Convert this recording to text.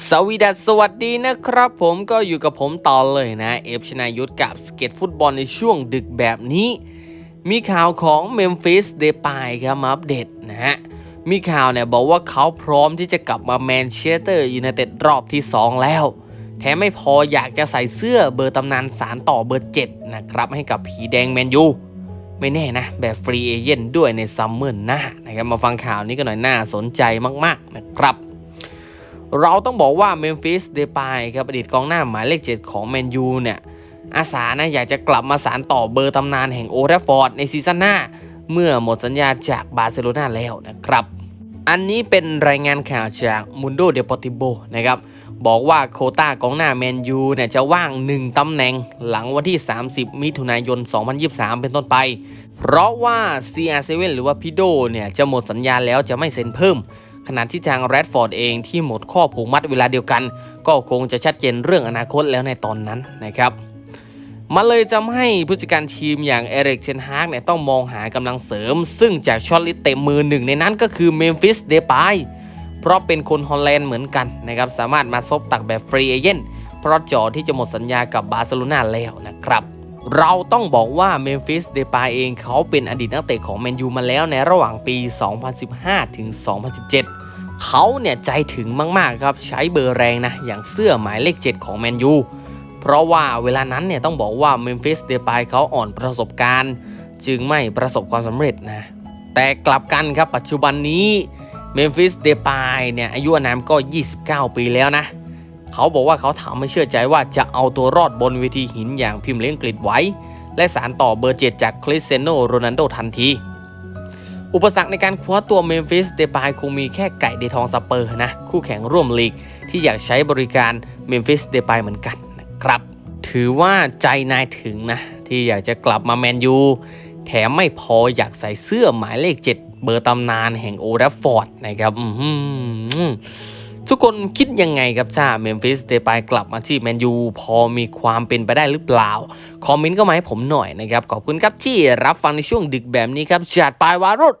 สวีดัสสวัสดีนะครับผมก็อยู่กับผมต่อเลยนะ เอฟชนายุทธกับสเก็ตฟุตบอลในช่วงดึกแบบนี้ มีข่าวของเมมฟิสเดปายครับมาอัปเดตนะฮะ มีข่าวเนี่ยบอกว่าเขาพร้อมที่จะกลับมาแมนเชสเตอร์ยูไนเต็ดรอบที่ 2 แล้ว แถมไม่พออยากจะใส่เสื้อเบอร์ตำนานสารต่อเบอร์ 7 นะครับ ให้กับผีแดงแมนยูไม่แน่นะ แบบฟรีเอเจนต์ด้วยในซัมเมอร์หน้านะครับมาฟังข่าวนี้กันหน่อยน่าสนใจมากๆนะครับ เราต้องบอกว่าเมมฟิสเดปายครับอดีตกองหน้าหมายเลข 7 ของแมนยูเนี่ยอาสานะอยากจะกลับมาสารต่อเบอร์ตำนานแห่งโอทฟอร์ดในซีซั่นหน้า เมื่อหมดสัญญาจากบาร์เซโลนาแล้วนะครับ อันนี้เป็นรายงานข่าวจากมุนโดเด p o ติโบนะครับบอกว่าโคต้ากองหน้าแมนยูเนี่ยจะว่าง 1ตำแหน่งหลังวันที่ 30 มิถุนายน 2023 เป็นต้นไป เพราะว่า CR7 หรือว่าพิโดเนี่ยจะหมดสัญญาแล้วจะไม่เซ็นเพิ่ม ขณะที่ทางแรดฟอร์ดเองที่หมดข้อผูกมัดเวลาเดียวกัน ก็คงจะชัดเจนเรื่องอนาคตแล้วในตอนนั้นนะครับมันเลยทำให้ผู้จัดการทีมอย่างเอริกเชนฮากเนี่ยต้องมองหากำลังเสริม ซึ่งจากช็อตลิสต์เต็มมือหนึ่งในนั้นก็คือเมมฟิสเดปายเพราะเป็นคนฮอลแลนด์เหมือนกันนะครับสามารถมาซบตักแบบฟรีเอเจนเพราะจอที่จะหมดสัญญากับบาร์เซโลนาแล้วนะครับ เราต้องบอกว่าเมมฟิสเดปายเองเขาเป็นอดีตนักเตะของแมนยูมาแล้วในระหว่างปี 2015 ถึง 2017 เขาเนี่ยใจถึงมาก ๆ ครับ ใช้เบอร์แรงนะ อย่างเสื้อหมายเลข 7 ของแมนยูเพราะว่าเวลานั้นเนี่ยต้องบอกว่าเมมฟิสเดปายเขาอ่อนประสบการณ์ จึงไม่ประสบความสำเร็จนะ แต่กลับกันครับปัจจุบันนี้เมมฟิสเดปายเนี่ยอายุอานามก็ 29 ปีแล้วนะ เขาบอกว่าเขาถามไม่เชื่อใจว่าจะเอาตัวรอดบนเวทีหินอย่างพิมพ์เลี้ยงกฤษไว้ และสารต่อเบอร์เจ็ดจากคริสเซโนโรนัลโดทันที อุปสรรคในการคว้าตัวเมมฟิสเดปายคงมีแค่ไก่เดทองสเปอร์นะ คู่แข่งร่วมลีกที่อยากใช้บริการเมมฟิสเดปายเหมือนกันนะครับ ถือว่าใจนายถึงนะ ที่อยากจะกลับมาแมนยูแถมไม่พออยากใส่เสื้อหมายเลข 7 เบอร์ตำนานแห่งโอรัฟฟอร์ดนะครับอื้อหือ ทุกคนคิดยังไงครับจ้าเมมฟิสเดปายกลับมาที่แมนยูพอมีความเป็นไปได้หรือเปล่า คอมเมนต์ก็มาให้ผมหน่อยนะครับ ขอบคุณครับที่รับฟังในช่วงดึกแบบนี้ครับจัดไปวารุษ